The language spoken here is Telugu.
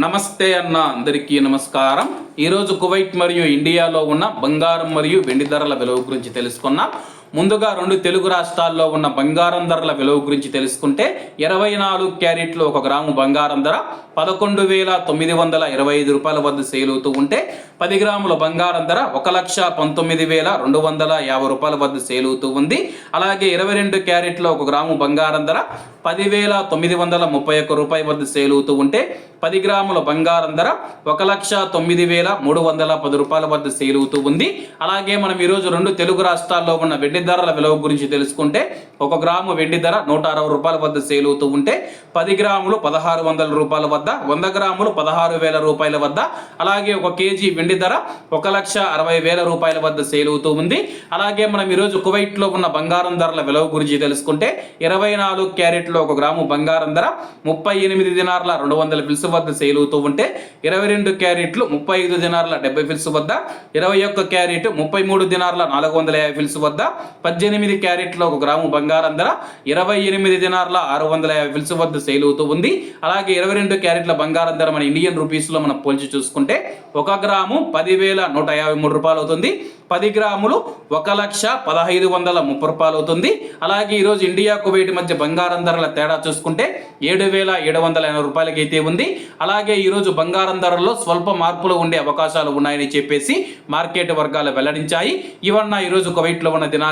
నమస్తే అన్న అందరికీ నమస్కారం. ఈరోజు కువైట్ మరియు ఇండియాలో ఉన్న బంగారం మరియు వెండి ధరల విలువ గురించి తెలుసుకున్నాం. ముందుగా రెండు తెలుగు రాష్ట్రాల్లో ఉన్న బంగారం ధరల విలువ గురించి తెలుసుకుంటే ఇరవై నాలుగు క్యారెట్లు ఒక గ్రాము బంగారం ధర పదకొండు వేల తొమ్మిది వందల ఇరవై ఐదు రూపాయల వద్ద సేల్ అవుతూ ఉంటే పది గ్రాముల బంగారం ధర ఒక లక్ష పంతొమ్మిది వేల రెండు వందల యాభై రూపాయల వద్ద సేల్ అవుతూ ఉంది. అలాగే ఇరవై రెండు క్యారెట్లో ఒక గ్రాము బంగారం ధర పదివేల తొమ్మిది వందల ముప్పై ఒక్క రూపాయల వద్ద సేల్ అవుతూ ఉంటే పది గ్రాముల బంగారం ధర ఒక లక్ష తొమ్మిది వేల మూడు వందల పది రూపాయల వద్ద సేల్ అవుతూ ఉంది. అలాగే మనం ఈరోజు రెండు తెలుగు రాష్ట్రాల్లో ఉన్న వెండి ధరల విలువ గురించి తెలుసుకుంటే ఒక గ్రాము వెండి ధర నూట అరవై రూపాయల వద్ద సేల్ అవుతూ ఉంటే పది గ్రాములు పదహారు వందల రూపాయల వద్ద వంద గ్రాములు పదహారు వేల రూపాయల వద్ద అలాగే ఒక కేజీ వెండి ధర ఒక లక్ష అరవై వేల రూపాయల వద్ద సేల్ అవుతూ ఉంది. అలాగే మనం ఈరోజు కువైట్లో ఉన్న బంగారం ధరల విలువ గురించి తెలుసుకుంటే ఇరవై నాలుగు క్యారెట్లో ఒక గ్రాము బంగారం ధర ముప్పై ఎనిమిది దినార్ల రెండు వందల ఫిల్స్ వద్ద సేల్ అవుతూ ఉంటే ఇరవై రెండు క్యారెట్లు ముప్పై ఐదు దినార్ల డెబ్బై ఫిల్స్ వద్ద ఇరవై ఒక్క క్యారెట్ ముప్పై మూడు దినార్ల నాలుగు వందల యాభై ఫిల్స్ వద్ద పద్దెనిమిది క్యారెట్లో ఒక గ్రాము బంగారం ధర ఇరవై ఎనిమిది దినార్ల ఆరు వందల యాభై ఫిల్స్ వద్ద సేల్ అవుతూ ఉంది. అలాగే ఇరవై రెండు క్యారెట్ల బంగారం ధర మన ఇండియన్ రూపీస్లో మనం పోల్చి చూసుకుంటే ఒక గ్రాము పదివేల నూట యాభై మూడు రూపాయలు అవుతుంది. పది గ్రాములు ఒక లక్ష పదహైదు వందల ముప్పై రూపాయలు అవుతుంది. అలాగే ఈరోజు ఇండియా కువైట్ మధ్య బంగారం ధరల తేడా చూసుకుంటే ఏడు వేల ఏడు వందల ఎనభై రూపాయలకి అయితే ఉంది. అలాగే ఈరోజు బంగారం ధరల్లో స్వల్ప మార్పులు ఉండే అవకాశాలు ఉన్నాయని చెప్పేసి మార్కెట్ వర్గాలు వెల్లడించాయి. ఇవన్న ఈరోజు కువైట్లో ఉన్న దినార్